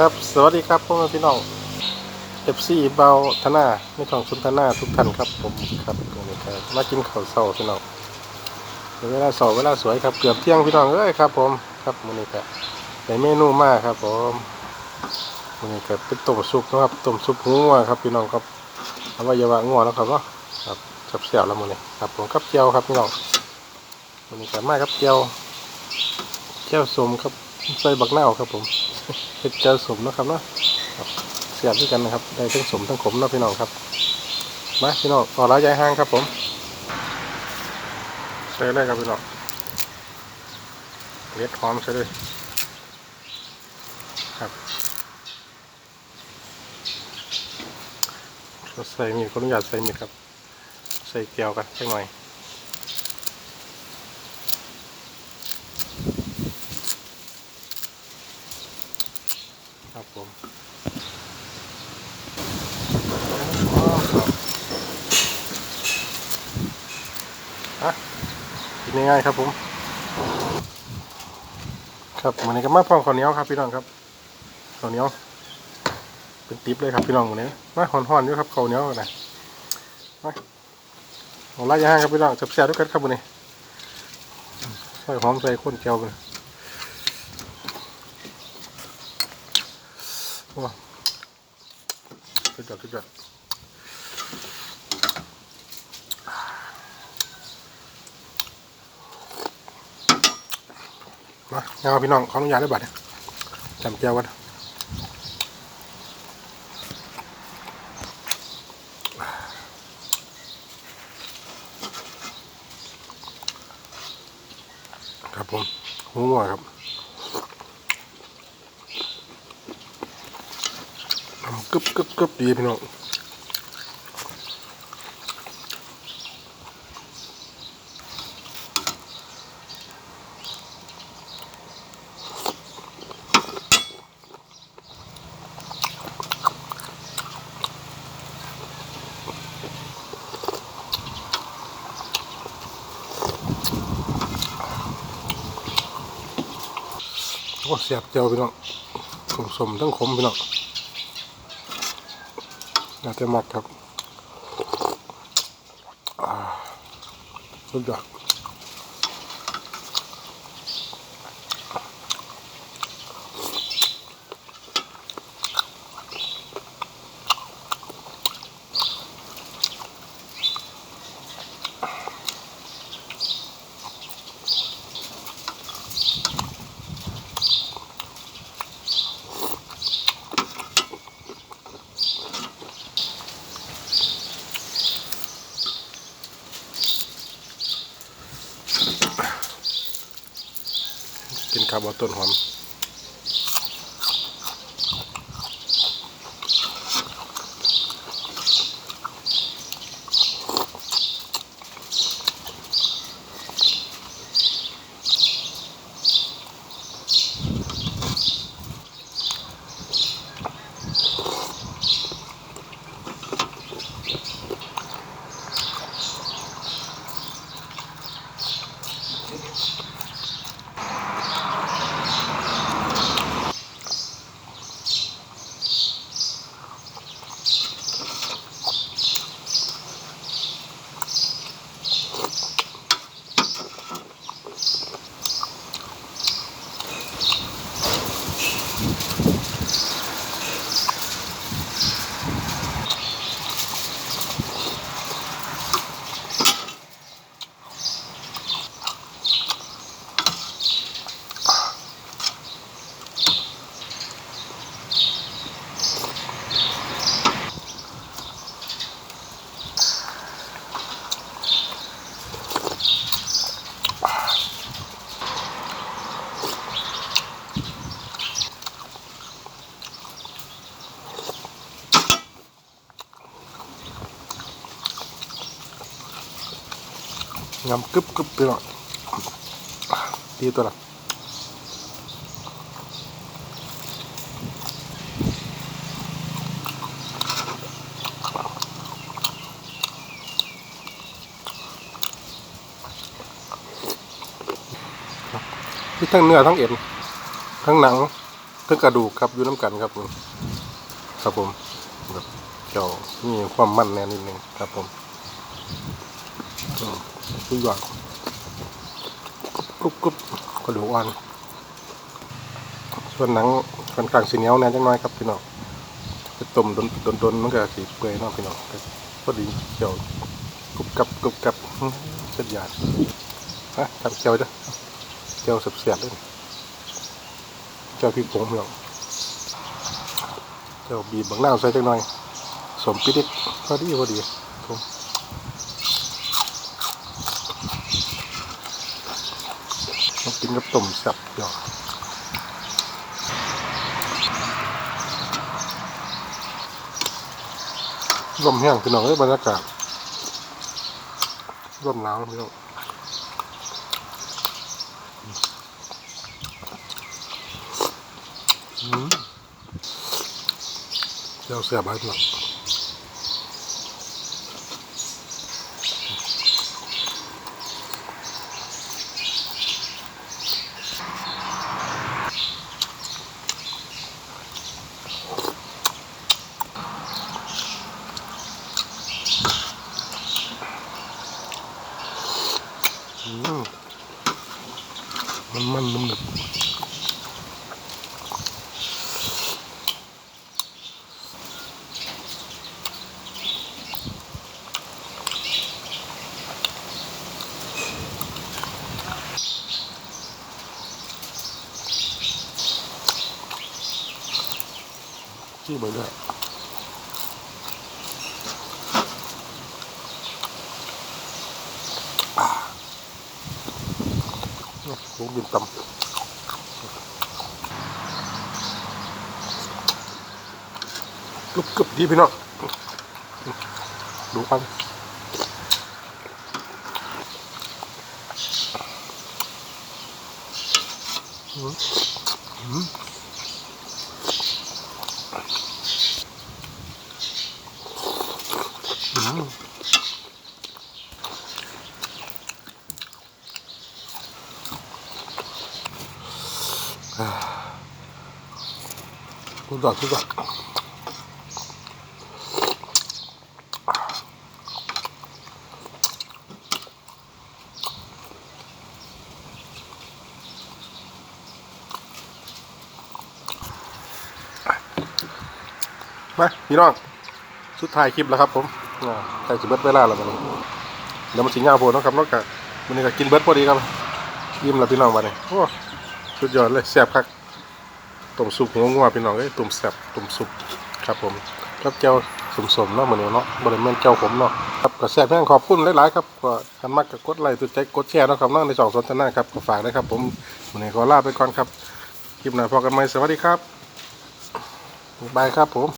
ครับ สวัสดีครับพ่อแม่พี่น้อง FC เบาธนาไม่ต้องสุนทนาทุกท่านครับผมครับวันนี้ครับมากินข้าวเช้าพี่น้องเวลาเสาเวลาสวยครับเกือบเที่ยงพี่น้องเอ้ยครับ ผมครับวันนี้ครับในเมนูมากครับผมวันนี้ครับเป็นต้มซุปนะครับต้มซุปงัวครับพี่น้องครับอวัยวะงัวเนาะครับเนาะครับจับเสียวแล้วมื้อนี้ครับผมกับเจียวครับพี่น้องวันนี้ครับมาครับเจียวเจียวสมครับใส่บักนาครับผม เป็นเจียวสมนะครับเนาะเสียบด้วยกันนะครับได้ทั้งสมทั้งขมเนาะพี่น้องครับมาพี่น้องต่อร้ายยายห้างครับผมใส่เลยครับพี่น้องเล็ดหอมใส่เลยครับใส่มีดขออนุญาตใส่มีครับ ใส่เกลียวกันสักหน่อย ครับผม อะกิน ง่ายๆครับผมครับวันนี้ก็มาพร้อมข้าวเหนียวครับพี่น้องครับข้าวเหนียวเป็นติ๊บเลยครับพี่น้องวันนี้มาห่อนๆอยู่ครับข้าวเหนียวกันนะมาเอาไล่ย่างครับพี่น้องจับแซ่บด้วยกันครับวันนี้ใส่หอมใส่ข้นเจียวกันโอ้สุดยอดสุดยอด มาเอาพี่น้องขออนุญาตด้วยบัตรจำเจียวกันครับผมหัวครับกึบกึบกึบดีพี่น้อง โอ้เสียบเจียวพี่น้องสมสมทั้งขมพี่น้องน่าจะมักครับอ่าสุดยอด กินข้าต้นหอม งำกึบกึบไปหน่อยดีตัวละที่ทั้งเนื้อทั้งเอ็นทั้งหนังเพิ่งกระดูกครับอยู่น้ำกันครับนี่ครับผมแบบเจ้ามีความมั่นแน่นิดนึงครับผม อืมทุกอย่างกรุบกรุบกระดูกอ่อนส่วนหนังค่อนข้างสีเหนียวแน่จังน้อยครับพี่น้องไปต้มดนดนๆมันก็สีเปื่อยเนาะพี่น้องก็พอดีเจียวกรุบกับกรุบกับสียดยาดฮะทำเจียวจ้ะเจียวเสียบๆเลยเจียวพริกผงพี่น้องเจียวบีบบางหน้าวใส่จังหน่อยสมปิดิกพอดีพอดีผมมา กินกับต้มแซ่บพี่น้องลมแห้งพี่น้องเอ้บรรยากาศลมหนาวพี่น้องเจ้าเสียบไปพี่น้องอืมมันมันนุ่มหนึบ ที่อไปด้วยหมูบินตำกรุบกรบดีพี่น้องดูกันอืมอืมอืม สุดยอดสุดยอดมาพี่น้องสุดท้ายคลิปแล้วครับผมใกล้จะเบิดเวลาแล้ววันนี้เดี๋ยวมันสิงยาวโพดนะครับนอกจากวันนี้ก็กินเบิดพอดีครับยิ้มแล้วพี่น้องวันนี้โอ้สุดยอดเลยแซ่บคัก ต้มซุปหัวงัวพี่น้องเอ้ยต้มแซ่บต้มซุปครับผมกับเจ้าสมๆเนาะมื้อนี้เนาะบริเวณเจ้าผมเนาะครับก็แซ่บแม่งขอบคุณหลายๆครับก็คันมักก็กดไลค์กดใจกดแชร์นะครับเนาะในสองสนทนาครับก็ฝากนะครับ ผมวันนี้ขอลาไปก่อนครับคลิปหน้าพอกันไหมสวัสดีครับบายครับผม